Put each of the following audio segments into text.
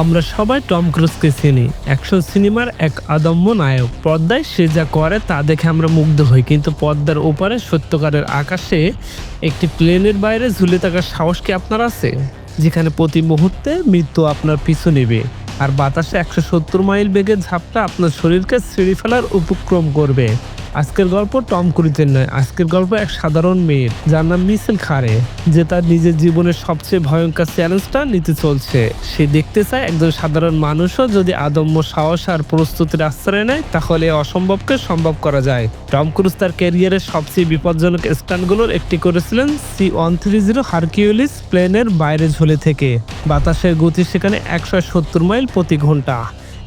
আমরা সবাই টম ক্রুজকে চিনি। অ্যাকশন সিনেমার এক আদম্য নায়ক। পর্দায় সে যা করে তা দেখে আমরা মুগ্ধ হই, কিন্তু পর্দার ওপারে সত্যকারের আকাশে একটি প্লেনের বাইরে ঝুলে থাকার সাহস কি আপনার আছে? যেখানে প্রতি মুহূর্তে মৃত্যু আপনার পিছু নেবে, আর বাতাসে একশো সত্তর মাইল বেগের ঝাপটা আপনার শরীরকে ছিঁড়ে ফেলার উপক্রম করবে। আজকের গল্প টম ক্রুজের নয়, আজকের গল্প এক সাধারণ মেয়ের। যার নাম মিসেল খারে, যে তার নিজের জীবনের সবচেয়ে ভয়ঙ্কর চ্যালেঞ্জটা নিতে চলছে। সে দেখতে চায় একজন সাধারণ মানুষও যদি আদম্য সাহস আর প্রস্তুতির আশ্রয় নেয়, তাহলে অসম্ভবকে সম্ভব করা যায়। টম ক্রুজ তার ক্যারিয়ারের সবচেয়ে বিপজ্জনক স্টান্টগুলোর একটি করেছিলেন C one three zero Hercules প্লেনের বাইরে ঝুলে থেকে। বাতাসের গতি সেখানে একশো সত্তর মাইল প্রতি ঘণ্টা।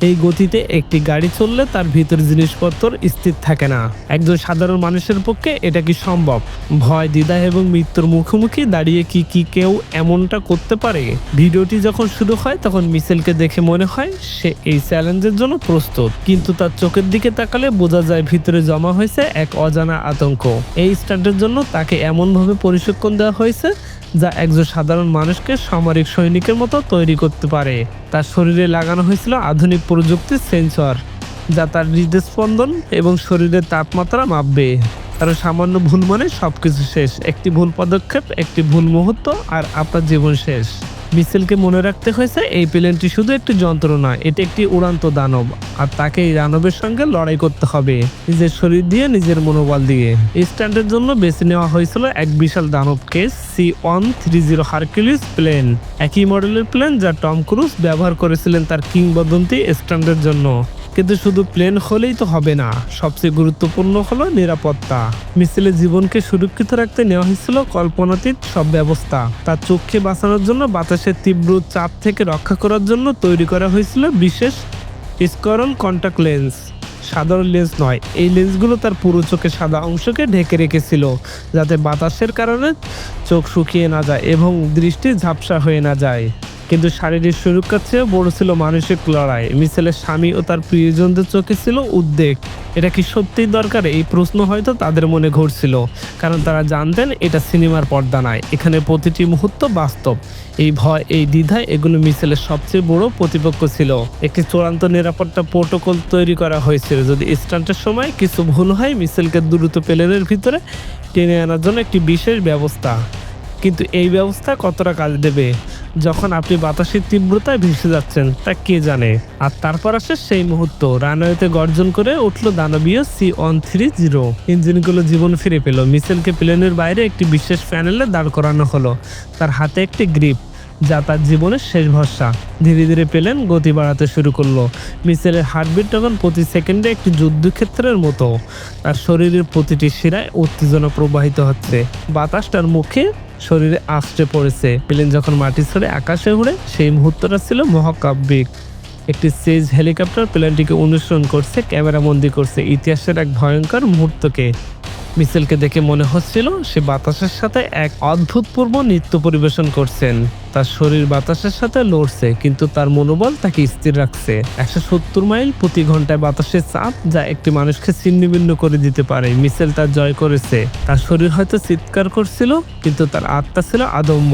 এই গতিতে একটি গাড়ি চললে তার ভিতর জিনিসপত্র স্থির থাকে না। একজন সাধারণ মানুষের পক্ষে এটা কি সম্ভব? ভয়, দ্বিধা এবং মৃত্যুর মুখোমুখি দাঁড়িয়ে কি কি কেউ এমনটা করতে পারে? ভিডিওটি যখন শুরু হয়, তখন মিসেলকে দেখে মনে হয় সে এই চ্যালেঞ্জের জন্য প্রস্তুত। কিন্তু তার চোখের দিকে তাকালে বোঝা যায় ভিতরে জমা হয়েছে এক অজানা আতঙ্ক। এই স্টান্টের জন্য তাকে এমনভাবে প্রশিক্ষণ দেওয়া হয়েছে যা একজন সাধারণ মানুষকে সামরিক সৈনিকের মতো তৈরি করতে পারে। তার শরীরে লাগানো হয়েছিল আধুনিক প্রযুক্তির সেন্সর, যা তার হৃদস্পন্দন এবং শরীরের তাপমাত্রা মাপবে। কারণ সামান্য ভুল মানে সবকিছু শেষ, একটি ভুল পদক্ষেপ, একটি ভুল মুহূর্ত, আর আপনার জীবন শেষ। মিসেলকে মনে রাখতে হয়েছে, এই প্লেনটি শুধু একটি যন্ত্র নয়, এটি একটি উড়ান্ত দানব, আর তাকে এই দানবের সঙ্গে লড়াই করতে হবে, নিজের শরীর দিয়ে, নিজের মনোবল দিয়ে। স্ট্যান্ডের জন্য বেছে নেওয়া হয়েছিল এক বিশাল দানবকে C one three zero Hercules plane একই মডেলের প্লেন যা টম ক্রুজ ব্যবহার করেছিলেন তার কিংবদন্তি স্ট্যান্ডের জন্য। কিন্তু শুধু প্লেন হলেই তো হবে না। সবচেয়ে গুরুত্বপূর্ণ হলো নিরাপত্তা। মিছিলের জীবনকে সুরক্ষিত রাখতে নেওয়া হয়েছিল কল্পনাতীত সব ব্যবস্থা। তার চোখকে বাঁচানোর জন্য বাতাসের তীব্র চাপ থেকে রক্ষা করার জন্য তৈরি করা হয়েছিল বিশেষ স্করল কন্টাক্ট লেন্স। সাধারণ লেন্স নয়, এই লেন্সগুলো তার পুরো চোখের সাদা অংশকে ঢেকে রেখেছিল যাতে বাতাসের কারণে চোখ শুকিয়ে না যায় এবং দৃষ্টি ঝাপসা হয়ে না যায়। কিন্তু শারীরিক সুরক্ষার চেয়ে বড় ছিল মানসিক লড়াই। মিছেলের স্বামী ও তার প্রিয়জনদের চোখে ছিল উদ্বেগ। এটা কি সত্যিই দরকার? এই প্রশ্ন হয়তো তাদের মনে ঘুরছিল। কারণ তারা জানতেন এটা সিনেমার পর্দা নয়। এখানে প্রতিটি মুহূর্ত বাস্তব। এই ভয়, এই দ্বিধায় এগুলো মিছেলের সবচেয়ে বড় প্রতিপক্ষ ছিল। একটি চূড়ান্ত নিরাপত্তা প্রোটোকল তৈরি করা হয়েছিল। যদি স্টান্টের সময় কিছু ভুল হয় মিছেলকে দ্রুত প্লেনের ভিতরে টেনে আনার জন্য একটি বিশেষ ব্যবস্থা। কিন্তু এই ব্যবস্থা কতটা কাজ দেবে? যখন আপনি বাতাসের তীব্রতায় ভেসে যাচ্ছেন, তা কে জানে? আর তারপর আসে সেই মুহূর্ত। রানওয়েতে গর্জন করে উঠল দানবীয় সি ওয়ান থ্রি জিরো ইঞ্জিনগুলো জীবন ফিরে পেল। মিসেলকে প্লেনের বাইরে একটি বিশেষ প্যানেলে দাঁড় করানো হলো। তার হাতে একটি গ্রিপ, যা তার জীবনের শেষ ভরসা। ধীরে ধীরে পেলেন গতি বাড়াতে শুরু করল। মিসেলের হার্টবিট তখন প্রতি সেকেন্ডে একটি যুদ্ধক্ষেত্রের মতো। তার শরীরের প্রতিটি শিরায় উত্তেজনা প্রবাহিত হচ্ছে। বাতাস তার মুখে শরীরে আশ্রে পড়েছে। প্লেন যখন মাটি ছেড়ে আকাশে উড়ে, সেই মুহূর্তটা ছিল মহাকাব্যিক। একটি সেজ হেলিকপ্টার প্লেনটিকে অনুসরণ করছে ক্যামেরা বন্দি করছে। ইতিহাসের এক ভয়ঙ্কর মুহূর্তকে। মিসেলকে দেখে মনে হচ্ছিল সে বাতাসের সাথে এক অদ্ভুতপূর্ব নৃত্য পরিবেশন করছেন। তার শরীর বাতাসের সাথে লড়ছে, কিন্তু তার মনোবল তাকে স্থির রাখছে। একশো সত্তর মাইল প্রতি ঘন্টায় বাতাসের চাপ যা একটি মানুষকে ছিন্নভিন্ন করে দিতে পারে। মিসেল তার জয় করেছে। তার শরীর হয়তো চিৎকার করছিল, কিন্তু তার আত্মা ছিল আদম্য।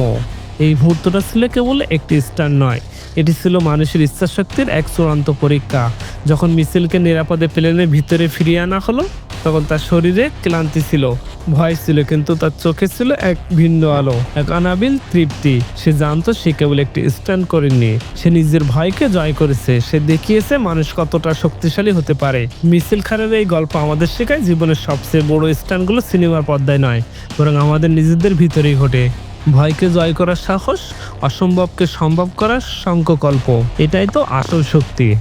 এই মুহূর্তটা ছিল কেবল একটি স্টার নয়, এটি ছিল মানুষের ইচ্ছাশক্তির এক চূড়ান্ত পরীক্ষা। যখন মিছিলকে নিরাপদে প্লেনের ভিতরে ফিরিয়ে আনা হলো তখন তার শরীরে ক্লান্তি ছিল, ভয় ছিল, কিন্তু তার চোখে ছিল এক ভিন্ন আলো, এক অনাবিল তৃপ্তি। সে জানতো সে কেবল একটি স্ট্যান্ড করেনি। সে নিজের ভয়কে জয় করেছে। সে দেখিয়েছে মানুষ কতটা শক্তিশালী হতে পারে। মিছিল খারের এই গল্প আমাদের শেখায় জীবনের সবচেয়ে বড় স্ট্যান্ডগুলো সিনেমার পর্দায় নয়, বরং আমাদের নিজেদের ভিতরেই ঘটে। ভয়কে জয় করার সাহস, অসম্ভবকে সম্ভব করার সংকল্প, এটাই তো আসল শক্তি।